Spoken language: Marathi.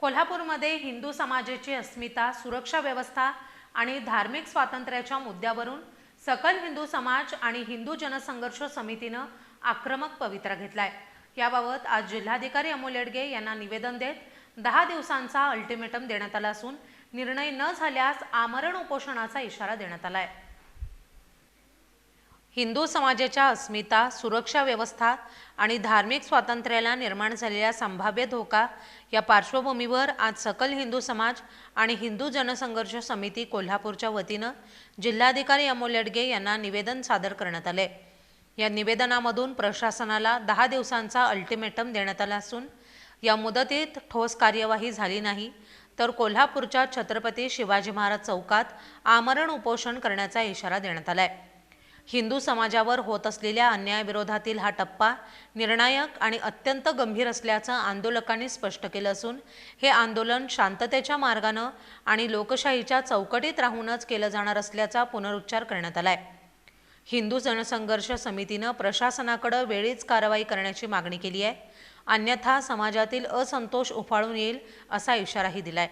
कोल्हापूरमध्ये हिंदू समाजाची अस्मिता सुरक्षा व्यवस्था आणि धार्मिक स्वातंत्र्याच्या मुद्द्यावरून सकल हिंदू समाज आणि हिंदू जनसंघर्ष समितीनं आक्रमक पवित्रा घेतलाय. याबाबत आज जिल्हाधिकारी अमोल येडगे यांना निवेदन देत दहा दिवसांचा अल्टिमेटम देण्यात आला असून निर्णय न झाल्यास आमरण उपोषणाचा इशारा देण्यात आलाय. हिंदू समाजाच्या अस्मिता सुरक्षा व्यवस्था आणि धार्मिक स्वातंत्र्याला निर्माण झालेला संभाव्य धोका या पार्श्वभूमीवर आज सकल हिंदू समाज आणि हिंदू जनसंघर्ष समिती कोल्हापूरच्या वतीनं जिल्हाधिकारी अमोल लडगे यांना निवेदन सादर करण्यात आले. या निवेदनामधून प्रशासनाला दहा दिवसांचा अल्टिमेटम देण्यात आला असून या मुदतीत ठोस कार्यवाही झाली नाही तर कोल्हापूरच्या छत्रपती शिवाजी महाराज चौकात आमरण उपोषण करण्याचा इशारा देण्यात आला आहे हिंदू समाजावर होत असलेल्या अन्यायाविरोधातील हा टप्पा निर्णायक आणि अत्यंत गंभीर असल्याचं आंदोलकांनी स्पष्ट केलं असून हे आंदोलन शांततेच्या मार्गानं आणि लोकशाहीच्या चौकटीत राहूनच केलं जाणार असल्याचा पुनरुच्चार करण्यात आलाय. हिंदू जनसंघर्ष समितीनं प्रशासनाकडे वेळीच कारवाई करण्याची मागणी केली आहे. अन्यथा समाजातील असंतोष उफाळून येईल असा इशाराही दिलाय.